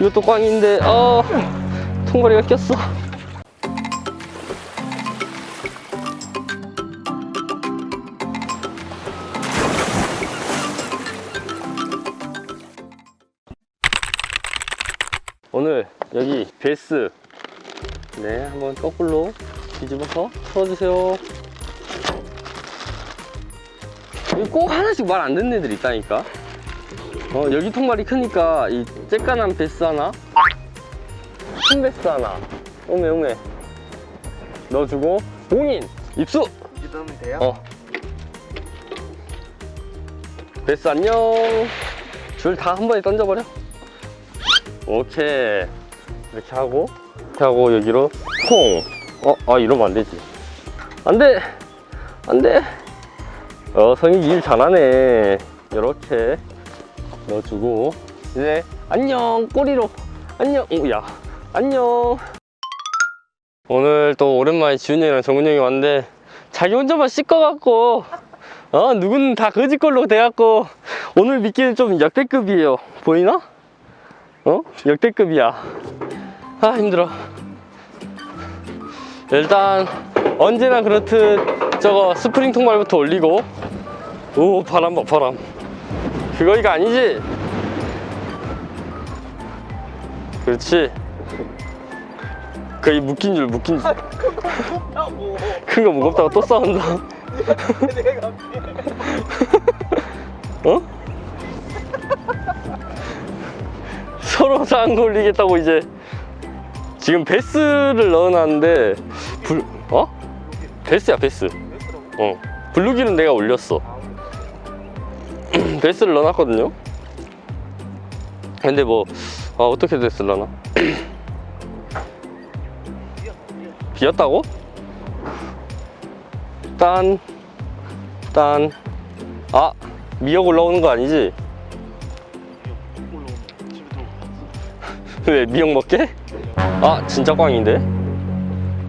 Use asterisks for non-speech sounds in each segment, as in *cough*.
이것도 꽝인데 아 통발이가 꼈어. 오늘 여기 베스. 네 한번 거꾸로 뒤집어서 풀어주세요. 꼭 하나씩 말 안 듣는 애들 있다니까 어 여기 통발이 크니까 이 쬐깐한 베스 하나? 큰 베스 하나. 오메 오메 넣어주고 봉인! 입수! 믿으면 돼요? 어. 베스 안녕. 줄 다 한 번에 던져버려. 오케이. 이렇게 하고 이렇게 하고 여기로 콩 어? 아 이러면 안 되지. 안돼! 안돼! 어 성익이 일 잘하네. 이렇게 넣어주고 이제 안녕 꼬리로. 안녕 오야 안녕. 오늘 또 오랜만에 지훈이 형이랑 정훈이 형이 왔는데 자기 혼자만 씻어갖고 어 누군 다 거짓걸로 돼갖고 오늘 미끼는 좀 역대급이에요. 보이나? 어? 역대급이야. 아 힘들어. 일단 언제나 그렇듯 저거 스프링 통발부터 올리고 오 바람 봐 바람 그거 이거 아니지? 그렇지 거의 묶인 줄 묶인 줄 무겁다고 큰 거 무겁다고 또 싸운다 내가 *laughs* 어? 서로 상 걸리겠다고 이제 지금 베스를 넣어놨는데 불 어? 베스야 베스 어 블루기는 내가 올렸어 베스를 넣어놨거든요 근데 뭐 아, 어떻게 됐을라나 *clears throat* 비었다고? 딴, 딴, 아, 미역 올라오는 거 아니지? *laughs* 왜, 미역 먹게? 아, 진짜 꽝인데?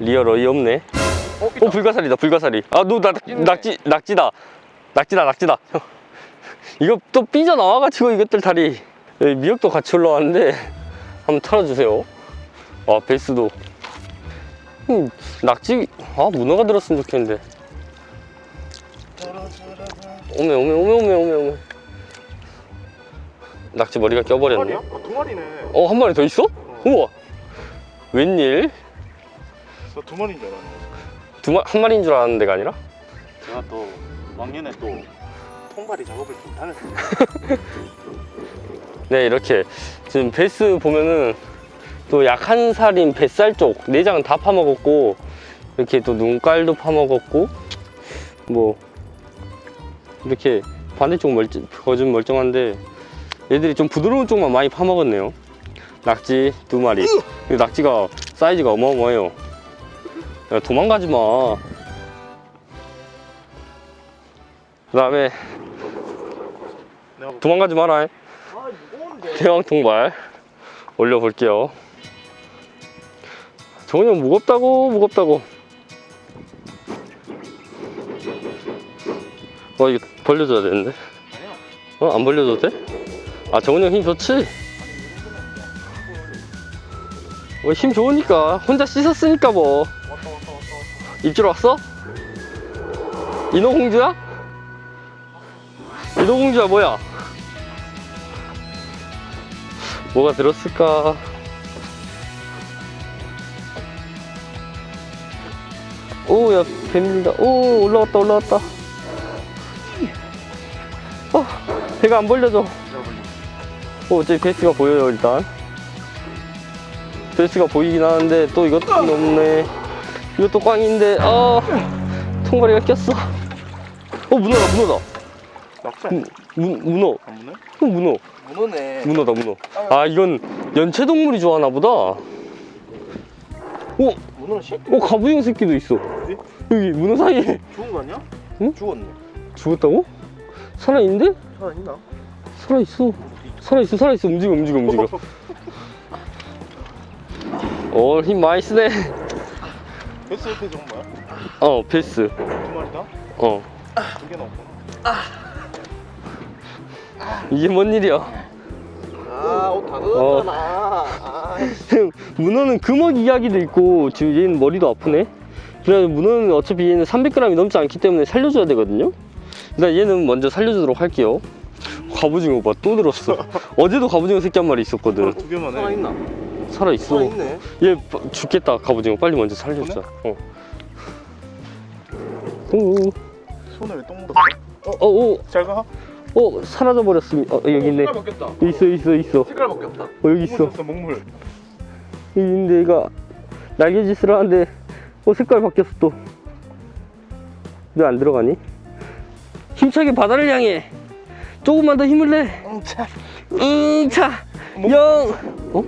리얼 어이없네. 어? 어, 불가사리다, 불가사리. 아, 너, 나, 낙지, 낙지다. 낙지다, 낙지다. *laughs* 이거 또 삐져나와가지고 이것들 다리. 미역도 같이 올라왔는데, 한번 털어주세요. 아, 베이스도. 음, 낙지, 아, 문어가 들었으면 좋겠는데. 오메, 오메, 오메, 오메, 오메, 오메. 낙지 머리가 두 껴버렸네. 마리야? 아, 두 마리네 어, 한 마리 더 있어? 우와. 웬일? 나두 마리인 줄 알았네 두 마, 한 마리인 줄 알았는데가 아니라? 제가 또 왕년에 또 통발이 작업을 좀 다녔어요 *laughs* 네, 이렇게. 지금 베스 보면은 또 약한 살인 뱃살 쪽, 내장은 다 파먹었고, 이렇게 또 눈깔도 파먹었고, 뭐, 이렇게 반대쪽 멀쩡, 거좀 멀쩡한데, 얘들이 좀 부드러운 쪽만 많이 파먹었네요. 낙지 두 마리. 이 낙지가 사이즈가 어마어마해요. 야, 도망가지 마. 그 다음에 도망가지 마라. 대왕 통발 올려볼게요. 정훈이 형 무겁다고 무겁다고. 어 이거 벌려줘야 되는데. 어 안 벌려줘도 돼? 아 정훈이 형 힘 좋지? 어, 힘 좋으니까 혼자 씻었으니까 뭐 입질 왔어? 인어공주야? 인어공주야 뭐야? 뭐가 들었을까? 오, 야, 뱀밀다. 오, 올라왔다, 올라왔다. 어, 배가 안 벌려져. 오, 저기 베이스가 보여요, 일단. 베이스가 보이긴 하는데, 또 이것도 없네. 이것도 꽝인데, 아, 통발이가 꼈어. 어, 문어다, 문어다. 낙지 문, 문, 문어. 안 무네? 어, 문어. 문어네 문어다, 문어. 아, 이건 연체동물이 좋아하나 보다. 오, 문어는 씨 어, 가부형 새끼도 있어. 어디? 여기 문어 사이에 죽은 거 아니야? 응? 죽었네 죽었다고? 살아 있는데? 살아있나? 살아 있어. 살아 있어, 살아 있어. 움직여, 움직여, 움직여. *laughs* 어, 힘 많이 쓰네. 베스 옆에 저건 뭐야? 어, 베스. 두 마리 다? 어. 두 개나 없구나 이게 뭔 일이야? 아 옷 다 젖었잖아. 아, *laughs* 문어는 금어기 이야기도 있고 지금 얘는 머리도 아프네. 그래 문어는 어차피 얘는 300g이 넘지 않기 때문에 살려줘야 되거든요. 일단 얘는 먼저 살려주도록 할게요. 갑오징어 봐 또 들었어. *laughs* 어제도 갑오징어 새끼 한 마리 있었거든. 두 개만 해. 살아있나? 살아 있어. 살아있네. 얘 바- 죽겠다 갑오징어. 빨리 먼저 살려주자. 어. 오, 손에 왜 똥 묻었어? 어, 오, 잘 가. 어, 사라져 버렸습니다. 어, 여기 있네. 색깔 바뀌었다 있어, 있어, 있어. 색깔 바뀌었다 어, 여기 있어. 묻었어 먹물. 여기 있는데 얘가 날개짓을 하는데, 어, 색깔 바뀌었어 또. 왜 안 들어가니? 힘차게 바다를 향해. 조금만 더 힘을 내. 엉차. 응차. 영,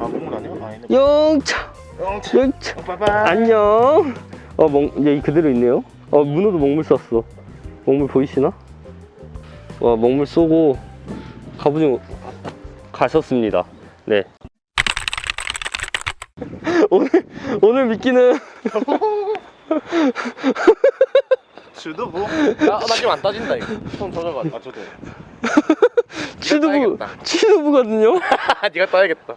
아 먹물 아니야? 아니네. 영차. 엉차. 영차. 빠빠. 안녕. 어, 멍, 얘 그대로 있네요. 어, 문어도 먹물 쐈어. 먹물 보이시나? 와, 먹물 쏘고 갑오징어 가셨습니다. 네. *laughs* 오늘 오늘 미끼는 주도부. 나나 지금 안 따진다 이거 손 젖어가지고 아 저도. *laughs* 취두부 따야겠다. 취두부거든요. *laughs* 네가 따야겠다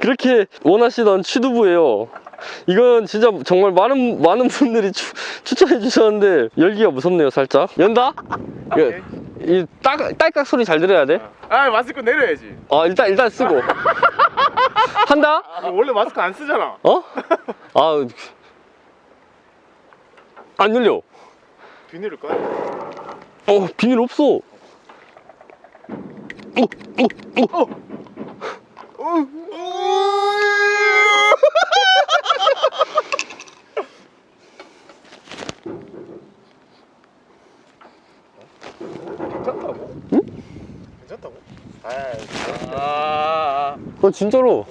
그렇게 원하시던 취두부예요. 이건 진짜 정말 많은 많은 분들이 추, 추천해 주셨는데 열기가 무섭네요, 살짝. 연다? 이, 이 딸, 딸깍 소리 잘 들어야 돼. 아 마스크 내려야지 아 일단 일단 쓰고 한다. 아, 원래 마스크 안 쓰잖아. 어? 아. 안 열려. 비닐을 돼. 어, 비닐 없어. 어, 어, 어. 괜찮다고? 응? 괜찮다고? 아, 아 어, 진짜로.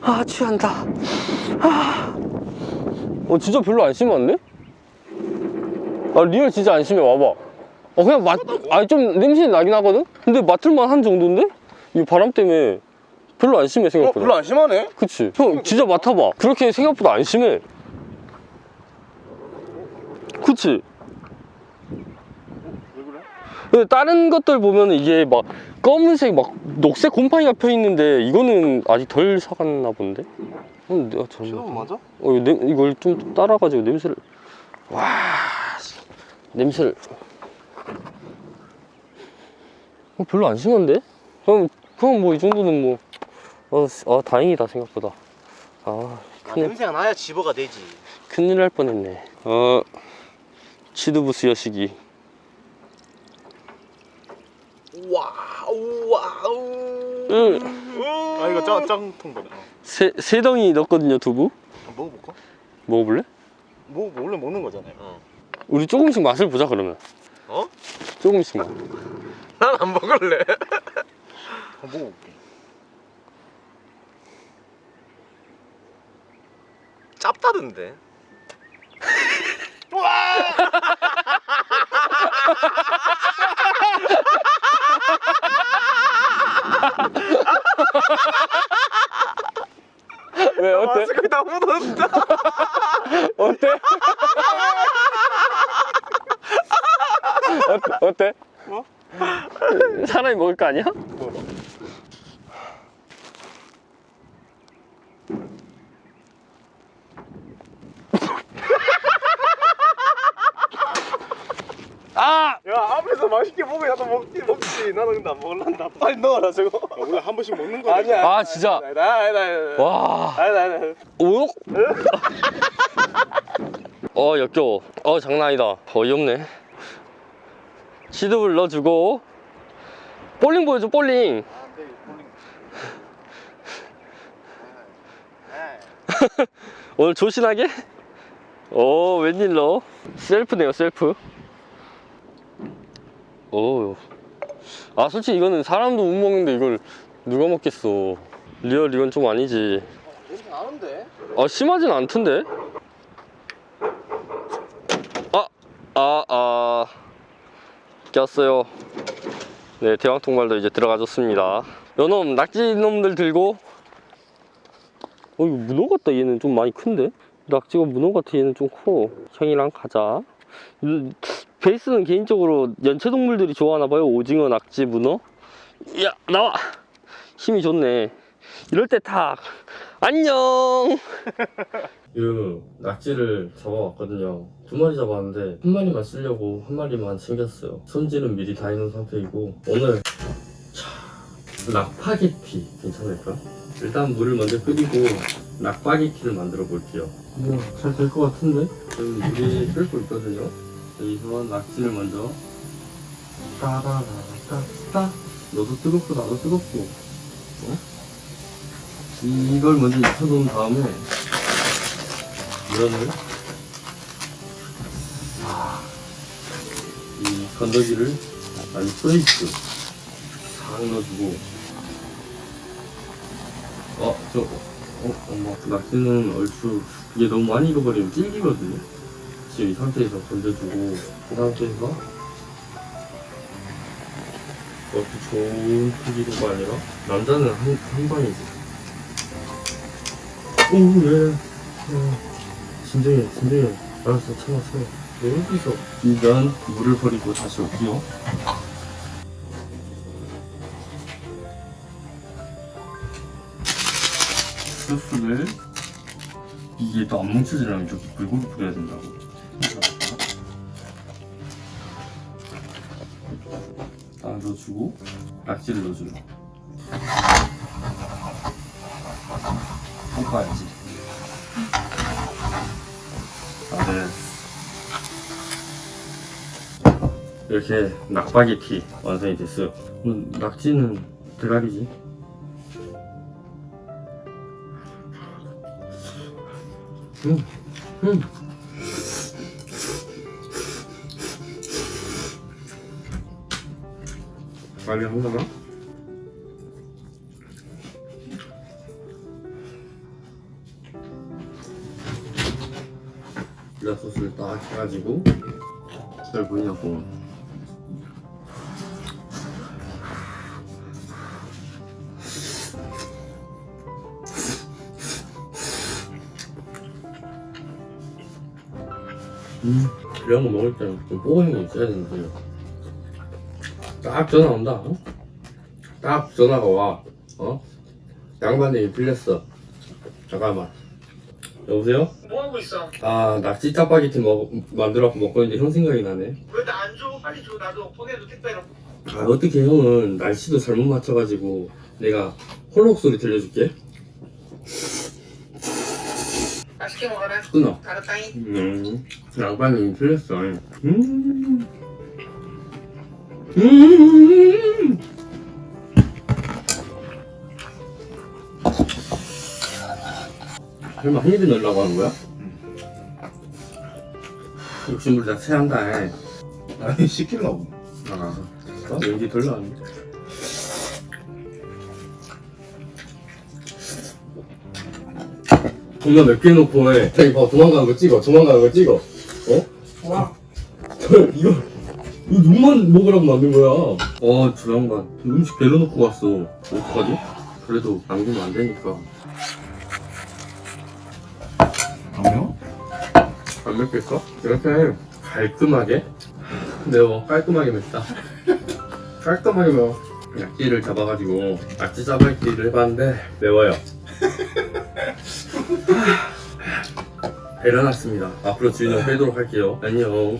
아, 취한다. 아. 어, 진짜 별로 안 심한데? 아, 리얼 진짜 안 심해. 와봐. 어, 그냥 맛, 아니, 좀 냄새 나긴 하거든? 근데 맡을만 한 정도인데? 이 바람 때문에 별로 안 심해, 어, 생각보다. 별로 안 심하네 그치? 형, 진짜 맡아봐. 그렇게 생각보다 안 심해. 그치? 다른 것들 보면 이게 막 검은색 막 녹색 곰팡이가 펴 있는데 이거는 아직 덜 사갔나 본데? 어, 내가 잘못. 맞아? 어, 이거 냄- 이걸 좀 따라가지고 냄새를. 와, 씨. 냄새를. 어, 별로 안 심한데? 그럼, 그럼 뭐 이 정도는 뭐. 어, 씨, 아, 다행이다, 생각보다. 아, 아, 큰일, 냄새가 나야 집어가 되지 큰일 날 뻔했네. 어, 치두부스 여시기. 우와 우와 우 응. 아 이거 짱 짱통 거네. 어. 세, 세 덩이 넣었거든요, 두부. 한번 먹어볼까? 먹어볼래? 뭐 원래 먹는 거잖아요. 어. 우리 조금씩 맛을 보자, 그러면. 어? 조금씩만. 난 안 먹을래 *laughs* 한번 먹어볼게. 짭다던데 *laughs* *laughs* *laughs* 왜, 어때? 마스크 다 묻었다 어때? *laughs* 어때? 어때? 뭐? 사람이 먹을 거 아니야? 뭐? 아! 야 앞에서 맛있게 먹어야 나도 먹지 먹지 나는 근데 안 먹을란다 빨리 넣어라 저거 아, 원래 한 번씩 먹는 거네. 아니야 아, 진짜. 아니다 아니다 와. 아니다 오? *laughs* 어, 역겨워. 어, 장난 아니다. 어이없네. 시드를 넣어주고. 볼링 보여줘, 볼링. *laughs* 오늘 조신하게? 오, 웬일로? 셀프네요, 셀프. 오. 아, 솔직히 이거는 사람도 못 먹는데 이걸 누가 먹겠어. 리얼 이건 좀 아니지. 아, 심하진 않던데? 아, 아, 아. 꼈어요. 네, 대왕통발도 이제 들어가줬습니다. 요놈, 낙지놈들 들고. 어, 이거 문어 같다. 얘는 좀 많이 큰데? 낙지가 문어 같아. 얘는 좀 커. 형이랑 가자. 음, 베이스는 개인적으로 연체동물들이 좋아하나봐요. 오징어, 낙지, 문어. 야 나와 힘이 좋네 이럴 때 탁 안녕 *laughs* 그 낙지를 잡아왔거든요 두 마리 잡았는데 한 마리만 쓰려고 한 마리만 챙겼어요 손질은 미리 다 해놓은 상태이고 오늘 차, 낙파게티 괜찮을까? 일단 물을 먼저 끓이고 낙파게티를 만들어 볼게요 잘될 것 같은데? 지금 물이 끓고 있거든요 여기서 낙지를 먼저. 따라라따따. 너도 뜨겁고 나도 뜨겁고. 어? 이걸 먼저 익혀놓은 다음에 면을 아, 이 건더기를 아니 프레이크 싹 넣어주고. 어, 저, 어, 엄마 낙지는 얼추 이게 너무 많이 익어버리면 질기거든요 지금 이 상태에서 건져주고 그 상태에서 그것도 좋은 크기로가 아니라 남자는 한, 한 방이지. 오예. 어, 진정해 진정해. 알았어 참아 참아. 왜 여기서. 일단 물을 버리고 다시 올게요. 소스를 이게 또 안 뭉쳐지려면 이렇게 골고루 뿌려야 된다고 딱 넣어주고. 낙지를 넣어줘요 볶아야지. 아, 네. 이렇게 낙바게티 완성이 됐어요. 음, 낙지는 대가리지? 음, 음. 빨리 한다나? 필라 소스를 딱 해가지고 잘 보이냐고 음 이런 거 먹을 때는 좀게 있어야 되는데 딱 전화 온다 어? 딱 전화가 와 어? 양반님이 빌렸어 잠깐만 여보세요? 뭐 하고 있어? 아 낙지 짜파게티 먹, 만들어 갖고 먹고 있는데 형 생각이 나네 왜 나 안 줘? 빨리 줘. 나도 보내도 택배로. 아 어떻게 형은 날씨도 잘못 맞춰가지고 내가 홀록 소리 들려줄게 맛있게 먹어라. 끊어 알았다잉. 음 양반님이 틀렸어 음 음. 설마 한 입에 넣으려고 하는 거야? 욕심을 다 체한다 해. 아니 시키려고 아, 연기 별로 안 돼. 존나 몇개 놓고 해. 자기 봐, 도망가는 거 찍어. 도망가는 거 찍어. 어? 와. *laughs* 이거, 이거 눈만 먹으라고 만든 거야. 어, 저 양반. 음식 배로 놓고 갔어. 어떡하지? 그래도 남기면 안 되니까. 아니요? 안 맵겠어? 이렇게 깔끔하게 매워 깔끔하게 맵다 깔끔하게 매워 낙지를 잡아가지고 낙지 짜파게티를 해봤는데 매워요 하, 일어났습니다 앞으로 주인형 빼도록 할게요 안녕